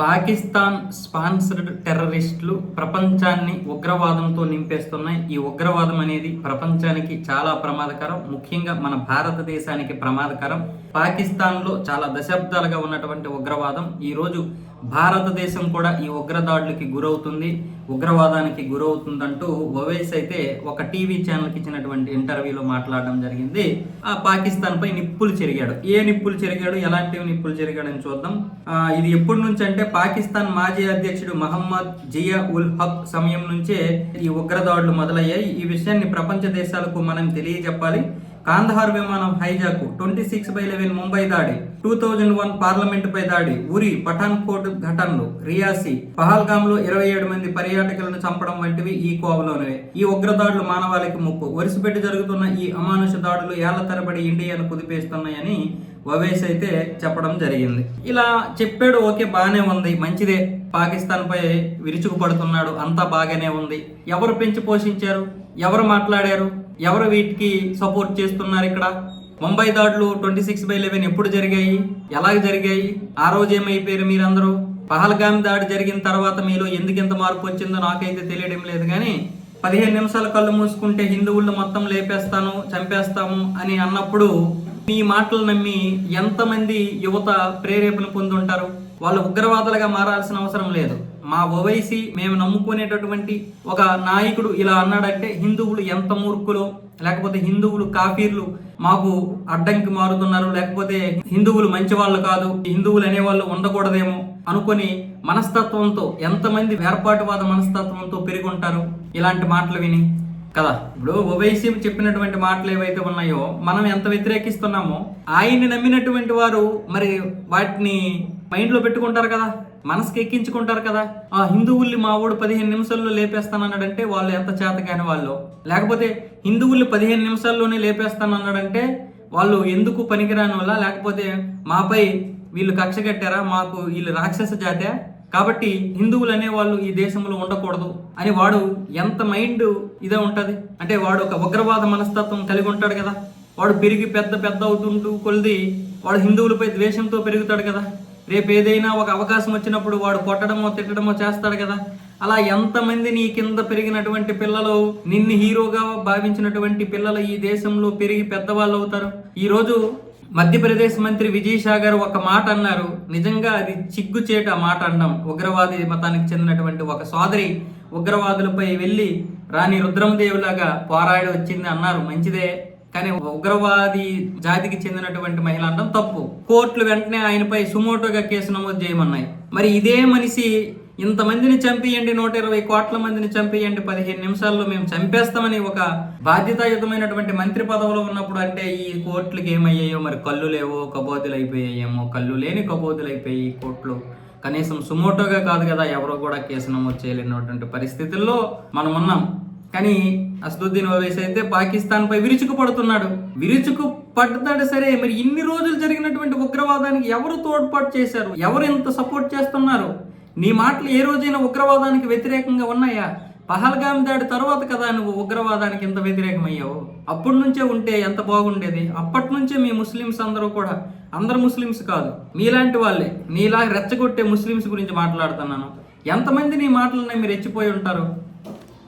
Pakistan sponsored టెర్రరిస్టులు ప్రపంచాన్ని ఉగ్రవాదంతో నింపేస్తున్నాయి. ఈ ఉగ్రవాదం అనేది ప్రపంచానికి చాలా ప్రమాదకరం. ముఖ్యంగా మన భారతదేశానికి ప్రమాదకరం. పాకిస్తాన్లో చాలా దశాబ్దాలుగా ఉన్నటువంటి ఉగ్రవాదం. ఈ రోజు భారతదేశం కూడా ఈ ఉగ్రదాడులకి గురవుతుంది. ఉగ్రవాదానికి గురవుతుందంటూ ఒవైస్ అయితే ఒక టీవీ ఛానల్కి ఇచ్చినటువంటి ఇంటర్వ్యూలో మాట్లాడడం జరిగింది. ఆ పాకిస్తాన్ పై నిప్పులు చెరిగాడు. ఏ నిప్పులు చెరిగాడు? ఎలాంటి నిప్పులు చెరిగాడని అని చూద్దాం ఇది ఎప్పటి నుంచి అంటే పాకిస్తాన్ మాజీ అధ్యక్షుడు మహమ్మద్ జియా ఉల్ హక్ సమయం నుంచే ఈ ఉగ్రదాడులు మొదలయ్యాయి. ఈ విషయాన్ని ప్రపంచ దేశాలకు మనం తెలియజెప్పాలి. కాందహార్ విమానం hijack twenty six by eleven Mumbai దాడి టూ థౌజండ్ వన్ పార్లమెంట్ పై దాడి ఉరి పఠాన్ కోట్ ఘటనలు రియాసి పహల్గామ్లో ఇరవై ఏడు మంది పర్యాటకులను చంపడం వంటివి ఈ కోవలోనే ఈ ఉగ్రదాడులు మానవాళికి ముప్పు. వరుసపెట్టి జరుగుతున్న ఈ అమానుష దాడులు ఏళ్ళ తరబడి ఇండియాను కుదిపేస్తున్నాయని వవేస్ అయితే చెప్పడం జరిగింది. ఇలా చెప్పాడు ఓకే బాగానే ఉంది. మంచిదే. పాకిస్తాన్ పై విరుచుకు పడుతున్నాడు అంతా బాగానే ఉంది. ఎవరు పెంచి పోషించారు? ఎవరు మాట్లాడారు? ఎవరు వీటికి సపోర్ట్ చేస్తున్నారు ఇక్కడ? ముంబై దాడులు ట్వంటీ సిక్స్ బై లెవెన్ ఎప్పుడు జరిగాయి? ఎలా జరిగాయి? ఆ రోజు ఏమైపోయారు మీరందరూ? పహల్గామ్ దాడి జరిగిన తర్వాత మీలో ఎందుకు ఎంత మార్పు వచ్చిందో నాకైతే తెలియడం లేదు. కానీ పదిహేను నిమిషాలు కళ్ళు మూసుకుంటే హిందువులను మొత్తం లేపేస్తాను చంపేస్తాము అని అన్నప్పుడు మీ మాటలు నమ్మి ఎంతమంది యువత ప్రేరేపణ పొందుంటారు? వాళ్ళు ఉగ్రవాదులుగా మారాల్సిన అవసరం లేదు. మా ఓవైసీ మేము నమ్ముకునేటటువంటి ఒక నాయకుడు ఇలా అన్నాడంటే హిందువులు ఎంత మూర్ఖులు లేకపోతే హిందువులు కాఫీర్లు మాకు అడ్డంకి మారుతున్నారు లేకపోతే హిందువులు మంచి వాళ్ళు కాదు హిందువులు అనేవాళ్ళు ఉండకూడదేమో అనుకొని మనస్తత్వంతో ఎంతమంది వేర్పాటువాద మనస్తత్వంతో పెరిగి ఉంటారు? ఇలాంటి మాటలు విని. కదా ఇప్పుడు ఓవైసీ చెప్పినటువంటి మాటలు ఏవైతే ఉన్నాయో మనం ఎంత వ్యతిరేకిస్తున్నామో ఆయన్ని నమ్మినటువంటి వారు మరి వాటిని మైండ్లో పెట్టుకుంటారు కదా మనసుకి ఎక్కించుకుంటారు కదా ఆ హిందువుల్ని మా ఊడు పదిహేను నిమిషాల్లో లేపేస్తానన్నాడంటే వాళ్ళు ఎంత చేత కాని వాళ్ళు. లేకపోతే హిందువుల్ని పదిహేను నిమిషాల్లోనే లేపేస్తానన్నాడంటే వాళ్ళు ఎందుకు పనికిరాని వల్ల లేకపోతే మాపై వీళ్ళు కక్ష కట్టారా? మాకు వీళ్ళు రాక్షస జాతే. కాబట్టి హిందువులు అనేవాళ్ళు ఈ దేశంలో ఉండకూడదు అని వాడు ఎంత మైండ్ ఇదే ఉంటుంది. అంటే వాడు ఒక ఉగ్రవాద మనస్తత్వం కలిగి ఉంటాడు కదా. వాడు పెరిగి పెద్ద పెద్ద అవుతుంటూ కొలిది వాడు హిందువులపై ద్వేషంతో పెరుగుతాడు కదా. రేపు ఏదైనా ఒక అవకాశం వచ్చినప్పుడు వాడు కొట్టడమో తిట్టడమో చేస్తాడు కదా. అలా ఎంతమంది నీ కింద పెరిగినటువంటి పిల్లలు నిన్ను హీరోగా భావించినటువంటి పిల్లలు ఈ దేశంలో పెరిగి పెద్దవాళ్ళు అవుతారు? ఈరోజు మధ్యప్రదేశ్ మంత్రి విజయ్ ఒక మాట అన్నారు. నిజంగా అది చిగ్గుచేట మాట అన్నాం. ఉగ్రవాది మతానికి చెందినటువంటి ఒక సోదరి ఉగ్రవాదులపై వెళ్ళి రాణి రుద్రమదేవిలాగా పోరాడి వచ్చింది అన్నారు. మంచిదే. కానీ ఉగ్రవాది జాతికి చెందినటువంటి మహిళ అనడం తప్పు. కోర్టులు వెంటనే ఆయనపై సుమోటోగా కేసు నమోదు చేయమన్నాయి. మరి ఇదే మనిషి ఇంతమందిని చంపేయండి నూట ఇరవై కోట్ల మందిని చంపేయండి పదిహేను నిమిషాల్లో మేము చంపేస్తామని ఒక బాధ్యతాయుతమైనటువంటి మంత్రి పదవిలో ఉన్నప్పుడు అంటే ఈ కోర్టులకు ఏమయ్యాయో మరి కళ్ళు లేవో కబోతులు అయిపోయాయేమో కళ్ళు లేని కబోతులు అయిపోయి కోర్టులు. కనీసం సుమోటోగా కాదు కదా ఎవరో కూడా కేసు నమోదు చేయలేనటువంటి పరిస్థితుల్లో మనం ఉన్నాం కానీ అసదుద్దీన్ ఓవైసీ అయితే పాకిస్తాన్ పై విరుచుకు పడుతున్నాడు విరుచుకు పడ్డాడు సరే మరి ఇన్ని రోజులు జరిగినటువంటి ఉగ్రవాదానికి ఎవరు తోడ్పాటు చేశారు? ఎవరు ఇంత సపోర్ట్ చేస్తున్నారు? నీ మాటలు ఏ రోజైనా ఉగ్రవాదానికి వ్యతిరేకంగా ఉన్నాయా? పహల్గామ్ దాడి తర్వాత కదా నువ్వు ఉగ్రవాదానికి ఇంత వ్యతిరేకమయ్యావు? అప్పటి నుంచే ఉంటే ఎంత బాగుండేది? అప్పటి నుంచే మీ ముస్లిమ్స్ అందరూ కూడా అందరు ముస్లిమ్స్ కాదు మీలాంటి వాళ్ళే నీలా రెచ్చగొట్టే ముస్లిమ్స్ గురించి మాట్లాడుతున్నాను. ఎంతమంది నీ మాటలనే మీరు రెచ్చిపోయి ఉంటారు?